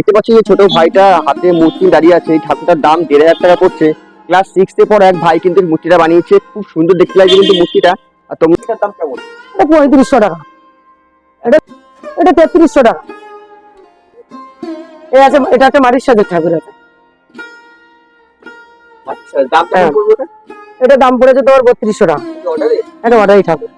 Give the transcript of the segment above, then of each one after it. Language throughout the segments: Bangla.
দেখতে পাচ্ছি যে ছোট ভাইটা হাতে মূর্তি দাঁড়িয়ে আছে এই ঠাকুরটার দাম দেড় হাজার টাকা পড়ছে। ক্লাস সিক্স পর এক ভাই কিন্তু মূর্তিটা বানিয়েছে খুব সুন্দর দেখতে লাগছে কিন্তু মূর্তিটা। আর তো মূর্তিটার দাম কেমন? এটা পঁয়ত্রিশশো টাকা। এটা এটা তেত্রিশশো টাকা। আছে এটা আছে মাটির সাথে ঠাকুর আছে। আচ্ছা দাম হ্যাঁ। এটা দাম পড়েছে তোমার বত্রিশশো টাকা। এটা অর্ডারই ঠাকুর।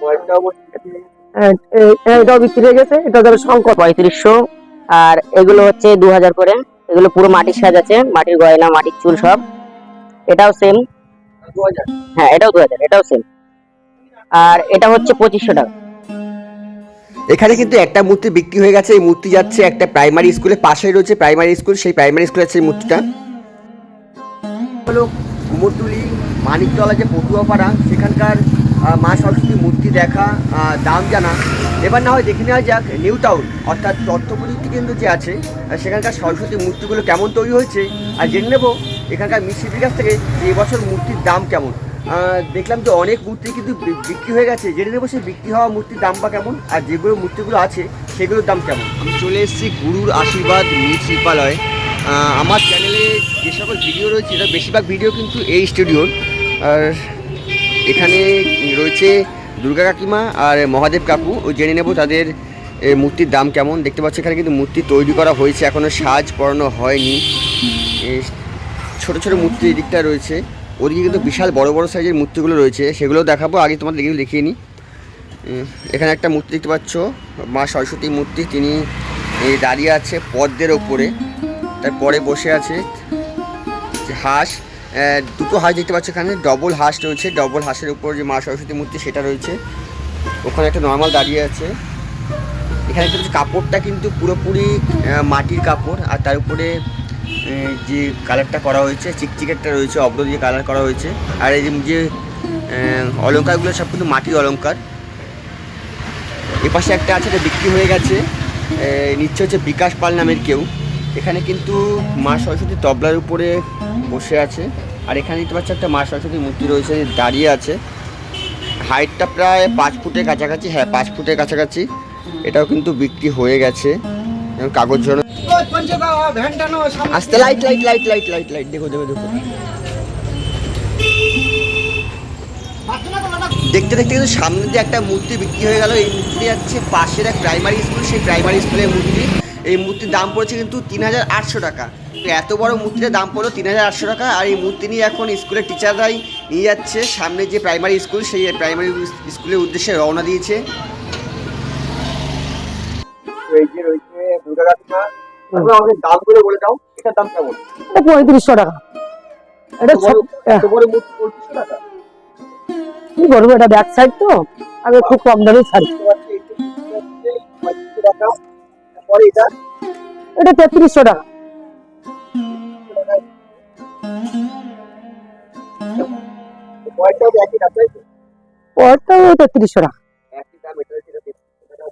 পরেরটাও হ্যাঁ, এটাও বিক্রি হয়ে গেছে এটা ধরো শঙ্কর পঁয়ত্রিশশো। আর এগুলো হচ্ছে দু হাজার করে। এগুলো পুরো মাটির সাজ আছে মাটির গয়না মাটির চুল সব। এটাও সেম দু হাজার হ্যাঁ এটাও দু হাজার এটাও সেম আর এটা হচ্ছে পঁচিশশো টাকা। এখানে কিন্তু একটা মূর্তি বিক্রি হয়ে গেছে। এই মূর্তি যাচ্ছে একটা প্রাইমারি স্কুলে পাশেই রয়েছে প্রাইমারি স্কুল সেই প্রাইমারি স্কুলে আছে এই মূর্তিটা। হলো কুমোরটুলি মানিকতলা যে পটুয়াপাড়া সেখানকার আহ, মা সরস্বতী মূর্তি দেখা আহ, দাম জানা। এবার না হয় দেখে নেওয়া যাক নিউ টাউন অর্থাৎ তথ্য প্রযুক্তি কেন্দ্র যে আছে সেখানকার সরস্বতী মূর্তিগুলো কেমন তৈরি হয়েছে, আর জেনে নেব এখানকার মিস্ত্রির কাছ থেকে এবছর মূর্তির দাম কেমন। দেখলাম যে অনেক মূর্তি কিন্তু বিক্রি হয়ে গেছে, জেনে নেব সেই বিক্রি হওয়া মূর্তির দাম বা কেমন, আর যেগুলো মূর্তিগুলো আছে, সেগুলোর দাম কেমন। আমি চলে এসেছি গুরুর আশীর্বাদ মৃৎ শিল্পালয় আমার চ্যানেলে যে সকল ভিডিও রয়েছে তার বেশিরভাগ ভিডিও কিন্তু এই স্টুডিওর আর এখানে রয়েছে দুর্গা কাকিমা আর মহাদেব কাকু জেনে নেব তাদের মূর্তির দাম কেমন। দেখতে পাচ্ছি এখানে কিন্তু মূর্তি তৈরি করা হয়েছে এখনও সাজ পরানো হয়নি। ছোট ছোট মূর্তি এই দিকটা রয়েছে। ওদিকে কিন্তু বিশাল বড় বড় সাইজের মূর্তিগুলো রয়েছে, সেগুলো দেখাবো, আগে তোমাদের দেখে দেখিয়ে নিই। এখানে একটা মূর্তি দেখতে পাচ্ছ, মা সরস্বতী মূর্তি, তিনি দাঁড়িয়ে আছে পদ্মের ওপরে, তারপরে বসে আছে হাঁস। দুটো হাঁস দেখতে পাচ্ছ এখানে। ডবল হাঁস রয়েছে। ডবল হাঁসের উপর যে মা সরস্বতী মূর্তি, সেটা রয়েছে। ওখানে একটা নর্মাল দাঁড়িয়ে আছে। এখানে কিন্তু কাপড়টা কিন্তু পুরোপুরি মাটির কাপড়। আর তার উপরে যে কালারটা করা হয়েছে, চিকচিকেরটা রয়েছে অব্র দিয়ে কালার করা হয়েছে। আর এই যে- অলঙ্কারগুলো সব কিন্তু মাটির অলংকার। এপাশে একটা আছে, এটা বিক্রি হয়ে গেছে। নিচ্ছে হচ্ছে বিকাশ পাল নামের কেউ। এখানে কিন্তু মা সরস্বতী তবলার উপরে বসে আছে। আর এখানে দেখতে পাচ্ছি একটা মা সরস্বতী মূর্তি রয়েছে দাঁড়িয়ে আছে। হাইটটা প্রায় পাঁচ ফুটের কাছাকাছি হ্যাঁ পাঁচ ফুটের কাছাকাছি। এটাও কিন্তু বিক্রি হয়ে গেছে। কাগজ ঝোলানো আস্তে light light light light light light দেখো দেখো দেখো। দেখতে দেখতে কিন্তু সামনে দিয়ে একটা মূর্তি বিক্রি হয়ে গেল। এই মূর্তি যাচ্ছে পাশের এক প্রাইমারি স্কুল সেই প্রাইমারি স্কুলের মূর্তি। এই মূর্তির দাম পড়েছে কিন্তু তিন হাজার আটশো টাকা। এত বড় মূর্তিটার দাম পড়ল তিন হাজার আটশো টাকা আর এই মূর্তি নিয়ে এখন স্কুলের টিচাররাই নিয়ে যাচ্ছে। সামনে যে প্রাইমারি স্কুল সেই প্রাইমারি স্কুলের উদ্দেশ্যে রওনা দিয়েছে। এই যে রয়েছে দুর্গা কাকিমা আমাদের দামগুলো বলে দাও এটার দাম কেমন? এটা পঁয়ত্রিশশো টাকা। এটা হ্যাঁ, বড় মূর্তি পঁয়ত্রিশশো টাকা? কি করব এটা ব্যাক সাইড তো। আমি খুব কম দামে ছাড়ি পরে এটা এটা তেত্রিশশো টাকা। পরেরটাও একই দাম তাই তো? ওটাও তেত্রিশশো টাকা। একই দাম এটা সেটা তেত্রিশশো টাকা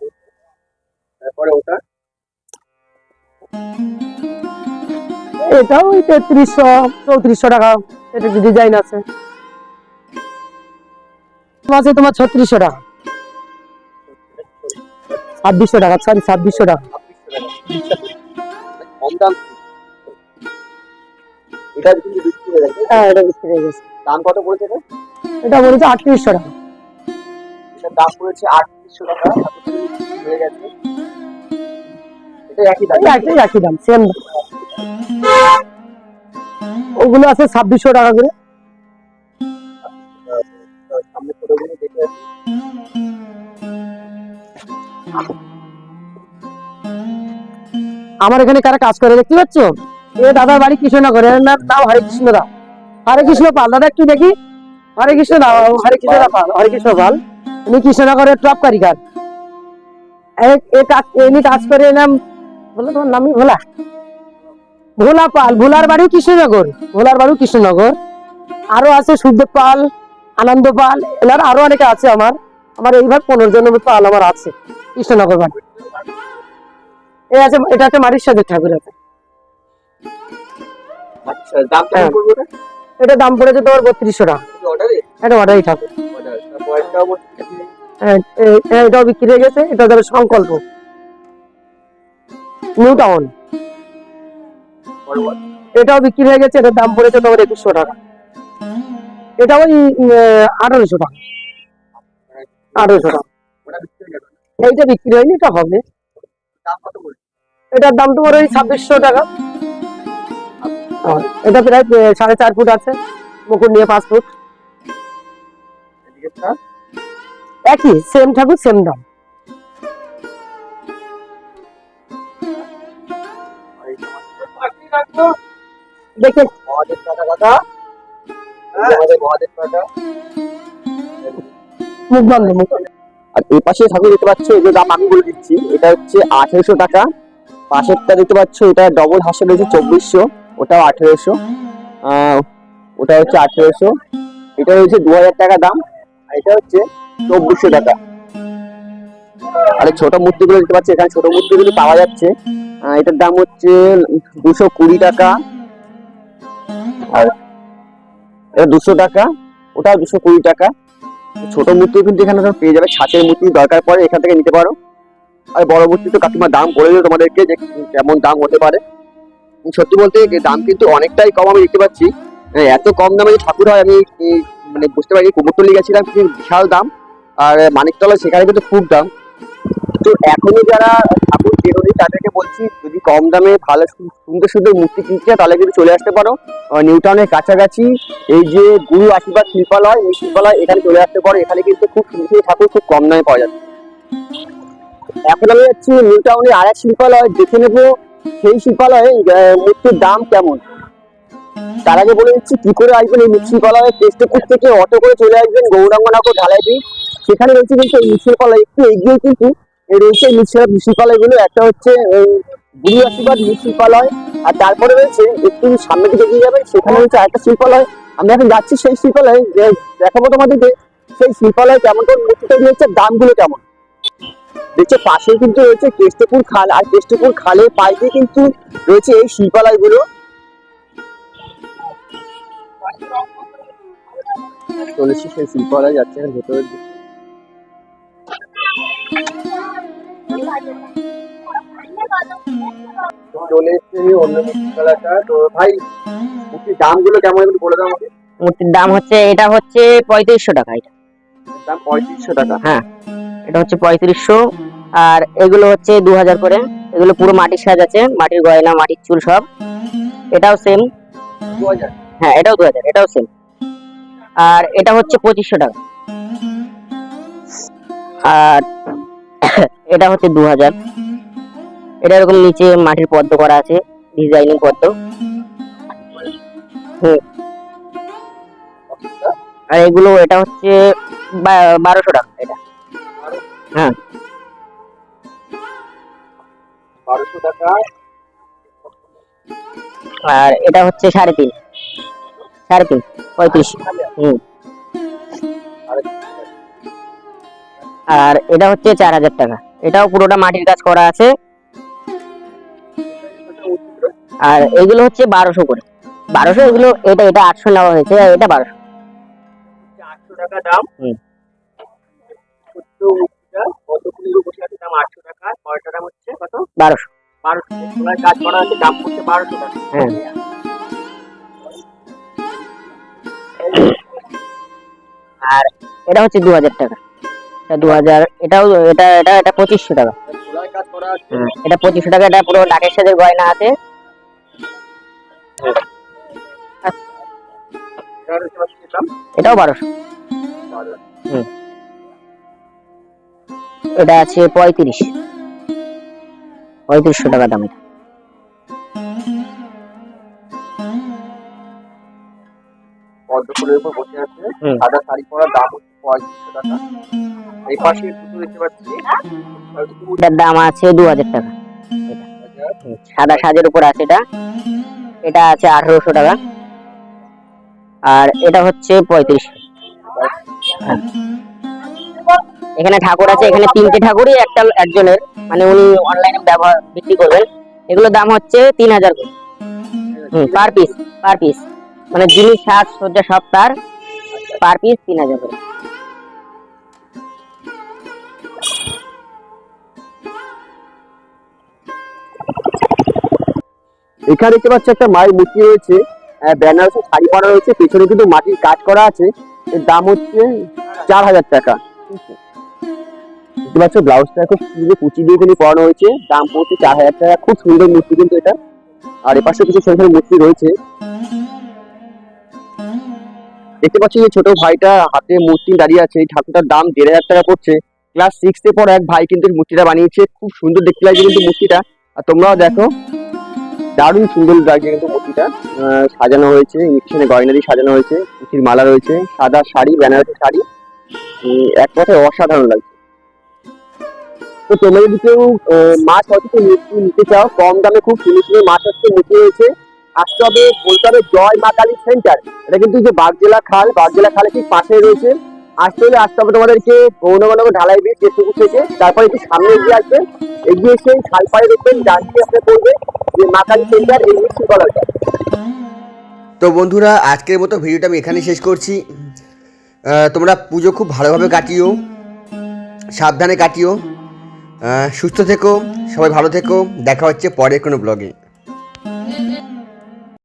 তারপরে ওটা? এটাও ওই তেত্রিশশো চৌত্রিশশো টাকা এটা ডিজাইন আছে। আছে তোমার ছত্রিশশো টাকা। ছাব্বিশশো টাকা সরি ছাব্বিশশো টাকা। কম দাম এটা কিন্তু বিক্রি হয়ে গেছে। হ্যাঁ এটা বিক্রি হয়ে গেছে। দাম কত পড়েছে এটা? আটত্রিশশো টাকা। এটার দাম পড়েছে আটত্রিশশো টাকা। হয়ে গেছে। এটা একই দাম? একই একই দাম সেম ওগুলো আছে ছাব্বিশশো টাকা করে। সামনে ফটোগুলো দেখে আসি। আমার এখানে কারা কাজ করে দেখতে পাচ্ছ? এ দাদার বাড়ি কৃষ্ণনগর নাম নাম হরে কৃষ্ণ দা হরে কৃষ্ণ পাল। দাদা, একটু দেখি। হরে কৃষ্ণ দা হরে কৃষ্ণ দা পাল, হরে কৃষ্ণ পাল। উনি কৃষ্ণনগরের টপ কারিগর। কাজ করে নাম তোমার নামই, ভোলা। ভোলা পাল। ভোলার বাড়িও কৃষ্ণনগর। ভোলার বাড়িও কৃষ্ণনগর। আরও আছে সুখদেব পাল, আনন্দ পাল। এনার আরও অনেকে আছে আমার। আমার এইবার পনেরো জনের পাল আমার আছে কৃষ্ণনগর বাড়ি আছে এটা আছে মাটির ঠাকুর আছে। আচ্ছা দাম হ্যাঁ। এটা দাম পড়েছে তোমার বত্রিশশো টাকা। এটা অর্ডারই ঠাকুর। হ্যাঁ, এটাও বিক্রি হয়ে গেছে এটা ধরো সংকল্প। নিউ টাউন এটাও বিক্রি হয়ে গেছে এটার দাম পড়েছে তোমার একুশশো টাকা। এটা ওই আঠারোশো টাকা। আঠারোশো টাকা। এইটা বিক্রি হয়নি এটা হবে। এটার দাম তোমার ওই ছাব্বিশশো টাকা। এটা প্রায় সাড়ে চার ফুট আছে। মুকুট নিয়ে পাঁচ ফুট। একই সেম ঠাকুর সেম দাম। দেখে। মুখ বন্ধ, মুখ। আর এই পাশে ঠাকুর দেখতে পাচ্ছ যে দাম আমি বলে দিচ্ছি, এটা হচ্ছে আঠেরোশো টাকা। পাশেরটা দেখতে পাচ্ছ, এটা ডবল হাসে রয়েছে চব্বিশশো, ওটাও আঠেরোশো ওটা হচ্ছে আঠেরোশো, এটা হচ্ছে দু হাজার টাকা দাম, আর এটা হচ্ছে চব্বিশশো টাকা। আর ছোট মূর্তিগুলো দেখতে পাচ্ছি, এখানে ছোট মূর্তিগুলো পাওয়া যাচ্ছে। এটার দাম হচ্ছে দুশো কুড়ি টাকা। আর এটা দুশো টাকা ওটা দুশো কুড়ি টাকা। ছোট মূর্তি কিন্তু এখানে পেয়ে যাবে, ছাঁচের মূর্তি দরকার পড়ে, এখান থেকে নিতে পারো। আর বড় মূর্তি তো কাকিমা দাম বলে দিল তোমাদেরকে যে কেমন দাম হতে পারে। সত্যি বলতে দাম কিন্তু অনেকটাই কম আমি দেখতে পাচ্ছি। হ্যাঁ, এত কম দামে যে ঠাকুর হয় আমি মানে বুঝতে পারি কুমোরটুলি গেছিলাম কিন্তু বিশাল দাম। আর মানিকতলা সেখানে কিন্তু খুব দাম। তো এখনই যারা ঠাকুর বেরোনি তাদেরকে বলছি যদি কম দামে ভালো সুন্দর সুন্দর মূর্তি কিনতে তাহলে কিন্তু চলে আসতে পারো। নিউ টাউনের কাছাকাছি এই যে গুরু আশীর্বাদ শিল্পালয় এই শিল্পালয় এখানে চলে আসতে পারো। এখানে কিন্তু খুব সুন্দর ঠাকুর খুব কম দামে পাওয়া যাচ্ছে। এখন আমি যাচ্ছি নিউ টাউনে আর এক শিল্পালয়, দেখে নেব সেই শিল্পালয়ে মূর্তির দাম কেমন। তার আগে বলে দিচ্ছি, কি করে আসবেন এই শিল্পালয়ে? কেষ্টপুর থেকে অটো করে চলে আসবেন গৌরাঙ্গনগর ঢালাইবি সেখানে রয়েছে কিন্তু এই শিল্পালয়। একটু এগিয়ে কিন্তু রয়েছে এই শিল্পালয়গুলো। একটা হচ্ছে গুরু আশীর্বাদ শিল্পালয়, আর তারপরে রয়েছে একটু সামনে দিকে এগিয়ে যাবেন। সেখানে রয়েছে একটা শিল্পালয়। আমি এখন যাচ্ছি সেই শিল্পালয়ে দেখাবো তোমাদেরকে, সেই শিল্পালয় কেমন করে মূর্তি তৈরি হচ্ছে দামগুলো কেমন? দেখছ পাশেই কিন্তু রয়েছে কেষ্টপুর খাল আর কেষ্টপুর খালের পাশ দিয়ে কিন্তু রয়েছে এই শিল্পালয়গুলো। চলেছি সেই শিল্পালয় যাচ্ছে ভেতরের দিকে চলে এসেছি অন্য শিল্পালয়টা তো ভাই মূর্তির দামগুলো কেমন একটু বলে দাও আমাকে। মূর্তির দাম হচ্ছে এটা হচ্ছে পঁয়ত্রিশশো টাকা এটা। দাম পঁয়ত্রিশশো টাকা। এটা হচ্ছে পঁয়ত্রিশশো। আর এগুলো হচ্ছে দু হাজার করে। এগুলো পুরো মাটির সাজ আছে মাটির গয়না মাটির চুল সব। এটাও সেম হ্যাঁ এটাও দু হাজার এটাও সেম আর এটা হচ্ছে পঁচিশশো টাকা। আর এটা হচ্ছে দু হাজার এটা এরকম নিচে মাটির পদ্ম করা আছে ডিজাইনিং পদ্ম। হুম। আর এগুলো এটা হচ্ছে বারোশো টাকা এটা। হ্যাঁ। বারোশো টাকা। আর এটা হচ্ছে সাড়ে তিন। সাড়ে তিন পঁয়ত্রিশ। হুম। আর এটা হচ্ছে চার হাজার টাকা। এটাও পুরোটা মাটির কাজ করা আছে। আর এগুলো হচ্ছে বারোশো করে। বারোশো এগুলো এটা এটা আটশো নেওয়া হয়েছে আর এটা বারোশো। আটশো টাকা দাম। হুম। ছোট্ট মূর্তিটা পদ্মফুলের উপরে আছে দাম আটশো টাকা ছয়টা দাম হচ্ছে? কত? বারোশো। বারোশো। টাকা কাজ করা আছে দাম পড়ছে বারোশো টাকা। হ্যাঁ। আর এটা হচ্ছে দু হাজার টাকা। এটা দু হাজার এটাও এটা এটা এটা পঁচিশশো টাকা। হুম, এটা পঁচিশশো টাকা এটা পুরো নাকের সাথে গয়না আছে। এটাও বারোশো। এটা আছে পঁয়ত্রিশ। পঁয়ত্রিশশো টাকা দাম এটা। পদ্মফুলের উপর বসে আছে। সাদা শাড়ি পরার দাম হচ্ছে পঁয়ত্রিশশো টাকা। এই পাশে দুটো দেখতে পাচ্ছি। এটার দাম আছে দু হাজার টাকা সাদা সাজের উপর আছে এটা। এটা আছে আঠারোশো টাকা। আর এটা হচ্ছে পঁয়ত্রিশ। এখানে ঠাকুর আছে, এখানে তিনটে ঠাকুরই একটা একজনের মানে উনি অনলাইনে ব্যবহার, বিক্রি করবেন। এগুলোর দাম হচ্ছে তিন হাজার করে। পার পিস পার পিস মানে জিনিস সাজ সজ্জা সব তার পার পিস তিন হাজার করে। এখানে দেখতে পাচ্ছি একটা মায়ের মূর্তি রয়েছে বেনারসি শাড়ি পরা রয়েছে, পেছনে কিন্তু মাটির কাজ করা আছে। এর দাম হচ্ছে চার হাজার টাকা। দেখতে পাচ্ছ ব্লাউজটা খুব সুন্দর কুচি দিয়ে কিন্তু পরানো হয়েছে। দাম পড়ছে চার হাজার টাকা, খুব সুন্দর মূর্তি কিন্তু এটা। আর এপাশে কিছু ছোট মূর্তি রয়েছে। দেখতে পাচ্ছি যে ছোট ভাইটা হাতে মূর্তি দাঁড়িয়ে আছে, এই ঠাকুরটার দাম দেড় হাজার টাকা পড়ছে। ক্লাস সিক্স এ পর এক ভাই কিন্তু মূর্তিটা বানিয়েছে, খুব সুন্দর দেখতে লাগছে কিন্তু মূর্তিটা। আর তোমরাও দেখো, দারুণ সুন্দর লাগছে কিন্তু মূর্তিটা। সাজানো হয়েছে পিছনে গয়না দিয়ে সাজানো হয়েছে, পুঁথির মালা রয়েছে, সাদা শাড়ি, বেনারসি শাড়ি। এক কথায় অসাধারণ লাগছে। তো তোমরা যদি কেউ মাছ হয়তো নিতে চাও, কম দামে খুব সুন্দর সুন্দর মাছ হচ্ছে মূর্তি রয়েছে। আসতে হবে হবে জয় মা কালী সেন্টার এটা কিন্তু যে বাগজেলা খাল, বাগজেলা খালে ঠিক পাশে রয়েছে। আসতে হলে আসতে হবে তোমাদেরকে গৌরনগর ঢালাই ব্রিজ কেতুপুর থেকে, তারপর একটু সামনে এগিয়ে আসবে। এগিয়ে এসে খালপাড়ে দেখবেন, ডান দিকে আসলে পড়বে যে মা কালী সেন্টার ইংলিশ কলেজ তো বন্ধুরা, আজকের মতো ভিডিওটা আমি এখানে শেষ করছি। তোমরা পুজো খুব ভালোভাবে কাটিও, সাবধানে কাটিও। সুস্থ থেকো সবাই ভালো থেকো। দেখা হচ্ছে পরের কোনো ব্লগে